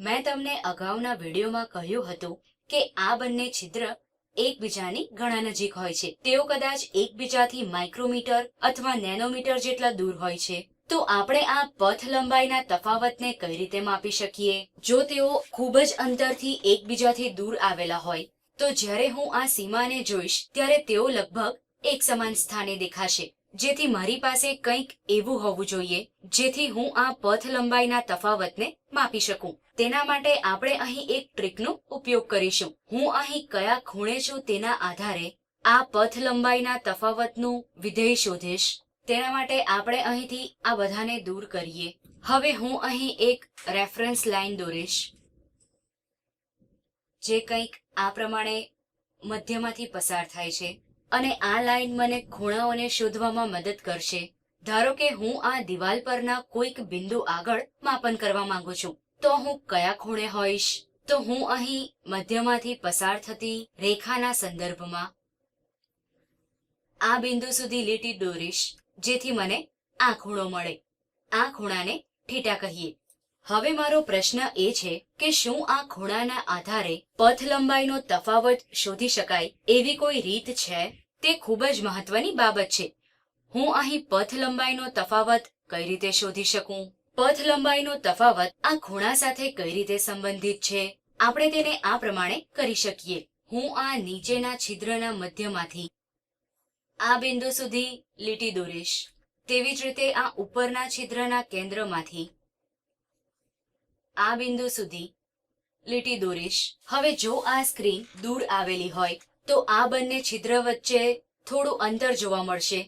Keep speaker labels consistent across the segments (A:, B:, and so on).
A: મેં તમને અગાઉના વિડીયોમાં કહ્યું હતું કે આ બંને છિદ્ર એકબીજાની ઘણા નજીક હોય છે. તેઓ કદાચ એકબીજાથી માઇક્રોમીટર અથવા નેનોમીટર જેટલા દૂર હોય છે. તો આપણે આ પથ લંબાઈના તફાવતને કઈ રીતે માપી શકીએ? જો તેઓ ખૂબ જ અંતરથી એકબીજાથી દૂર આવેલા હોય, તો જ્યારે હું આ સીમાને જોઈશ, ત્યારે તેઓ લગભગ એક સમાન સ્થાને દેખાશે. જેથી મારી પાસે કંઈક એવું હોવું જોઈએ, જેથી હું આ પથ લંબાઈના તફાવતને માપી શકું. તેના માટે આપણે અહીં એક ટ્રીકનો ઉપયોગ કરીશું. હું અહીં કયા ખૂણે છું તેના આધારે આ પથ લંબાઈના તફાવતનું વિધેય શોધીશ. તેના માટે આપણે અહીંથી આ બધાને દૂર કરીએ. હવે હું અહીં એક રેફરન્સ લાઈન દોરીશ, જે કંઈક આ પ્રમાણે મધ્યમાંથી પસાર થાય છે. અને આ લાઈન મને ખૂણાઓને શોધવામાં મદદ કરશે. ધારો કે હું આ દિવાલ પરના કોઈક બિંદુ આગળ માપન કરવા માંગુ છું, તો હું કયા ખૂણે હોઈશ? તો હું અહીં મધ્યમાંથી પસાર થતી રેખાના સંદર્ભમાં આ બિંદુ સુધી લીટી દોરીશ, જેથી મને આ ખૂણો મળે. આ ખૂણાને થીટા કહીએ. હવે મારો પ્રશ્ન એ છે કે શું આ ખૂણાના આધારે પથ લંબાઈનો તફાવત શોધી શકાય એવી કોઈ રીત છે? તે ખૂબ જ મહત્વની બાબત છે. હું અહીં પથ લંબાઈનો તફાવત કઈ રીતે શોધી શકું? પથ લંબાઈનો તફાવત આ ખૂણા સાથે કઈ રીતે સંબંધિત છે? આપણે તેને આ પ્રમાણે કરી શકીએ. હું આ નીચેના છિદ્રના મધ્યમાંથી આ બિંદુ સુધી લીટી દોરીશ. તેવી જ રીતે આ ઉપરના છિદ્રના કેન્દ્રમાંથી આ બિંદુ સુધી. લીટી દોરીશ. હવે જો આ સ્ક્રીન દૂર આવેલી હોય, તો આ બંને છિદ્ર વચ્ચે થોડું અંતર જોવા મળશે,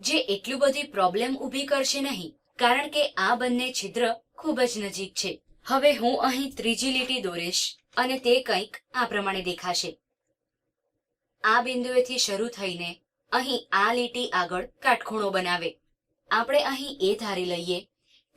A: જે એટલું બધી પ્રોબ્લેમ ઊભી કરશે નહીં, કારણ કે આ બંને છિદ્ર ખૂબ જ નજીક છે. હવે હું અહીં ત્રીજી લીટી દોરીશ, અને તે કંઈક આ પ્રમાણે દેખાશે. આ બિંદુએથી શરૂ થઈને અહીં આ લીટી આગળ કાટખૂણો બનાવે. આપણે અહીં એ ધારી લઈએ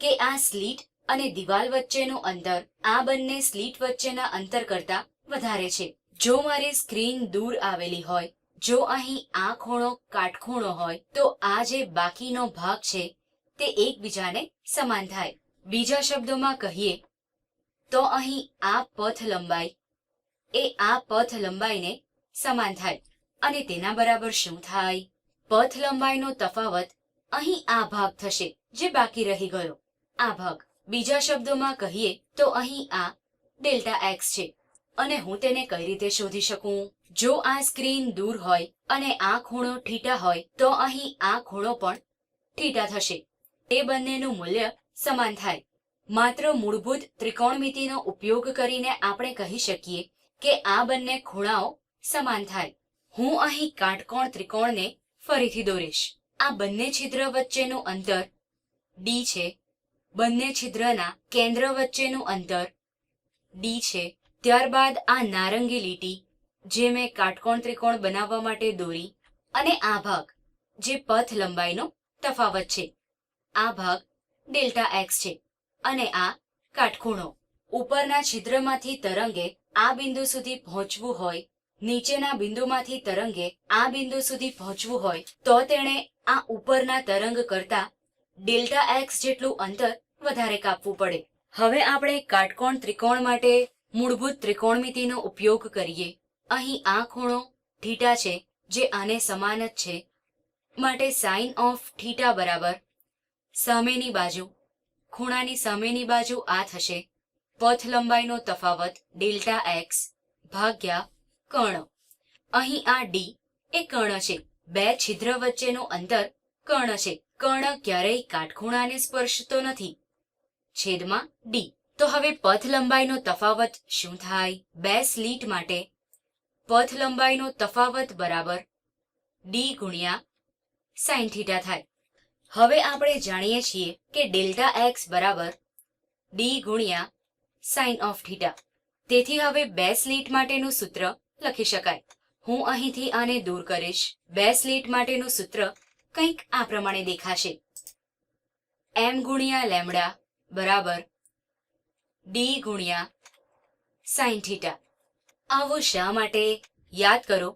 A: કે આ સ્લીટ અને દિવાલ વચ્ચેનું અંતર આ બંને સ્લીટ વચ્ચેના અંતર કરતા વધારે છે. જો મારી સ્ક્રીન દૂર આવેલી હોય, જો અહીં આ ખૂણો કાટખૂણો હોય, તો આ જે બાકીનો ભાગ છે, તે એકબીજાને સમાન થાય. બીજા શબ્દોમાં કહીએ, તો અહીં આ પથ લંબાઈ, એ આ પથ લંબાઈને સમાન થાય. અને તેના બરાબર શું થાય? પથ લંબાઈનો તફાવત અહીં આ ભાગ થશે, જે બાકી રહી ગયો. આ ભાગ. બીજા શબ્દોમાં કહીએ તો અહીં આ ડેલ્ટા એક્સ છે. અને હું તેને કઈ રીતે શોધી શકું? જો આ સ્ક્રીન દૂર હોય અને આ ખૂણો થીટા હોય, તો અહીં આ ખૂણો પણ થીટા થશે. તે બંનેનું મૂલ્ય સમાન થાય. માત્ર મૂળભૂત ત્રિકોણમિતિનો ઉપયોગ કરીને આપણે કહી શકીએ કે આ બંને ખૂણાઓ સમાન થાય. હું અહીં કાટકોણ ત્રિકોણને ફરીથી દોરીશ. આ બંને છિદ્ર વચ્ચેનું અંતર ડી છે. બંને છિદ્રના કેન્દ્ર વચ્ચેનું અંતર ડી છે. ત્યારબાદ આ નારંગી લીટી, જે મેં કાટકોણ ત્રિકોણ બનાવવા માટે દોરી, અને આ ભાગ, જે પથ લંબાઈનો તફાવત છે. આ ભાગ ડેલ્ટા એક્સ છે અને આ કાટખૂણો. ઉપરના છિદ્રમાંથી તરંગે આ બિંદુ સુધી પહોંચવું હોય, નીચેના બિંદુમાંથી તરંગે આ બિંદુ સુધી પહોંચવું હોય, તો તેણે આ ઉપરના તરંગ કરતા ડેલ્ટા એક્સ જેટલું અંતર વધારે કાપવું પડે. હવે આપણે કાટકોણ ત્રિકોણ માટે મૂળભૂત ત્રિકોણમિતિનો ઉપયોગ કરીએ. અહીં આ ખૂણો થીટા છે, જે આને સમાન જ છે. માટે સાઇન ઓફ થીટા બરાબર સામેની બાજુ, ખૂણાની સામેની બાજુ આ થશે. પથ લંબાઈનો તફાવત ડેલ્ટા એક્સ ભાગ્યા કર્ણ. અહીં આ ડી એ કર્ણ છે. બે છિદ્ર વચ્ચેનું અંતર કર્ણ છે. કર્ણ ક્યારેય કાટખૂણાને સ્પર્શતો નથી. છેદમાં ડી તો હવે પથ લંબાઈનો તફાવત શું થાય? બે સ્લીટ માટે પથ લંબાઈનો તફાવત બરાબર ડી ગુણ્યા સાઇન થીટા થાય. હવે આપણે જાણીએ છીએ કે ડેલ્ટા એક્સ બરાબર ડી ગુણ્યા સાઇન ઓફ થીટા તેથી હવે બે સ્લીટ માટેનું સૂત્ર લખી શકાય. હું અહીંથી આને દૂર કરીશ. બે સ્લીટ માટેનું સૂત્ર કંઈક આ પ્રમાણે દેખાશે. એમ ગુણ્યા લેમડા બરાબર ડી ગુણ્યા સાઇન થીટા. આવું શા માટે? યાદ કરો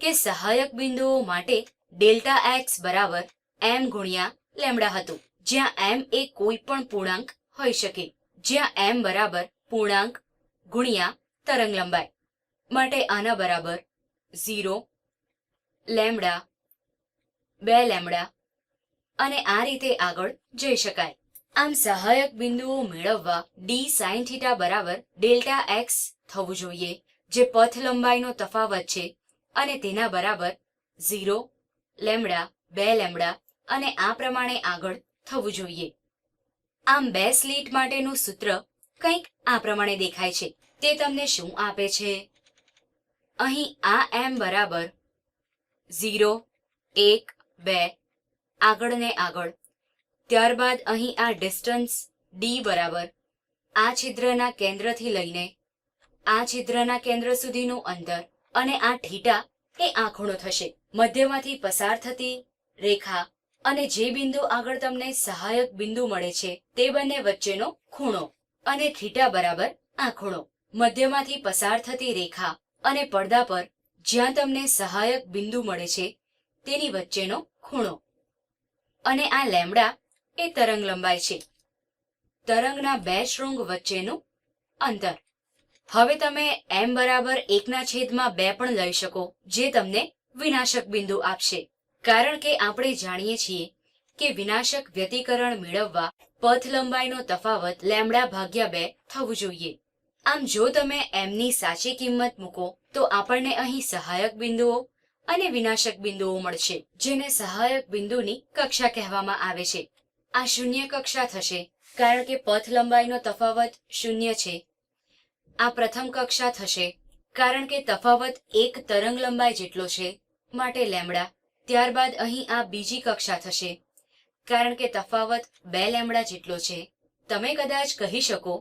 A: કે સહાયક બિંદુઓ માટે ડેલ્ટા એક્સ બરાબર એમ ગુણ્યા લેમડા હતું. જ્યાં એમ એ કોઈ પણ પૂર્ણાંક હોઈ શકે. જ્યાં એમ બરાબર પૂર્ણાંક ગુણ્યા તરંગ લંબાઈ માટે આના બરાબર ઝીરો લેમડા બે લેમડા. અને આ રીતે આગળ જઈ શકાય. આમ સહાયક બિંદુઓ મેળવવા ડી સાઇન થીટા બરાબર ડેલ્ટા એક્સ થવું જોઈએ, જે પથ લંબાઈનો તફાવત છે, અને તેના બરાબર ઝીરો લેમડા, બે લેમડા, અને આ પ્રમાણે આગળ થવું જોઈએ. આમ બે સ્લીટ માટેનું સૂત્ર કંઈક આ પ્રમાણે દેખાય છે. તે તમને શું આપે છે? અહીં આ એમ બરાબર ઝીરો એક બે. આગળ ને આગળ. ત્યારબાદ અહીં આ ડિસ્ટન્સ ડી બરાબર. આ છિદ્રના કેન્દ્રથી લઈને આ છિદ્રના કેન્દ્ર સુધીનું અંતર અને આ ઠીટા એ આંખણો થશે. મધ્યમાંથી પસાર થતી રેખા અને જે બિંદુ આગળ તમને સહાયક બિંદુ મળે છે તે બંને વચ્ચેનો ખૂણો અને થીટા બરાબર આંખણો મધ્યમાંથી પસાર થતી રેખા અને પડદા પર જ્યાં તમને સહાયક બિંદુ મળે છે તેની વચ્ચેનો ખૂણો. અને આ લેમડા એ તરંગ લંબાઈ છે. તરંગના બે શૃંગ વચ્ચેનું અંતર. હવે તમે એમ બરાબર એકના છેદમાં બે પણ લઈ શકો, જે તમને વિનાશક બિંદુ આપશે. કારણ કે આપણે જાણીએ છીએ કે વિનાશક વ્યતિકરણ મેળવવા પથ લંબાઈનો તફાવત લેમડા ભાગ્યા બે થવું જોઈએ. આમ જો તમે એમની સાચી કિંમત મૂકો, તો આપણને અહીં સહાયક બિંદુઓ અને વિનાશક બિંદુઓ મળશે, જેને સહાયક બિંદુની કક્ષા કહેવામાં આવે છે. આ શૂન્ય કક્ષા થશે, કારણ કે પથ લંબાઈનો તફાવત શૂન્ય છે. આ પ્રથમ કક્ષા થશે, કારણ કે તફાવત એક તરંગ લંબાઈ જેટલો છે, માટે લેમડા. ત્યારબાદ અહીં આ બીજી કક્ષા થશે, કારણ કે તફાવત બે લેમડા જેટલો છે. તમે કદાચ કહી શકો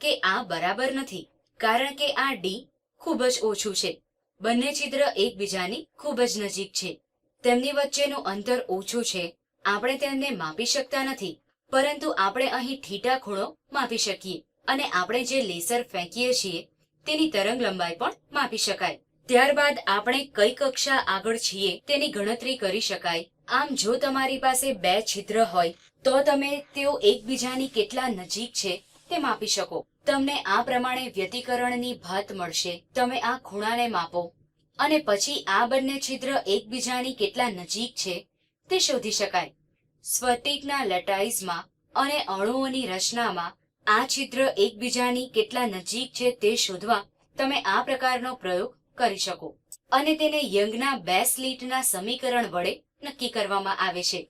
A: કે આ બરાબર નથી, કારણ કે આ ડી ખૂબ જ ઓછું છે. બંને છિદ્ર એકબીજાની ખૂબ જ નજીક છે. તેમની વચ્ચેનું અંતર ઓછું છે. આપણે તેમને માપી શકતા નથી. પરંતુ આપણે અહીં ઠીટા ખૂણો માપી શકીએ અને આપણે જે લેસર ફેંકીએ છીએ, તેની તરંગ લંબાઈ પણ માપી શકાય. ત્યારબાદ આપણે કઈ કક્ષા આગળ છીએ તેની ગણતરી કરી શકાય. આમ જો તમારી પાસે બે છિદ્ર હોય, તો તમે તેઓ એકબીજાની કેટલા નજીક છે તે માપી શકો. તમને આ પ્રમાણે વ્યતિકરણની ભાત મળશે. તમે આ ખૂણાને માપો. અને પછી આ બંને છિદ્ર એકબીજાની કેટલા નજીક છે તે શોધી શકાય. સ્વતિકના લટાઈઝમાં અને અણુઓની રચનામાં આ છિદ્ર એકબીજાની કેટલા નજીક છે તે શોધવા તમે આ પ્રકારનો પ્રયોગ કરી શકો. અને તેને યંગના બે સ્લીટના સમીકરણ વડે નક્કી કરવામાં આવે છે.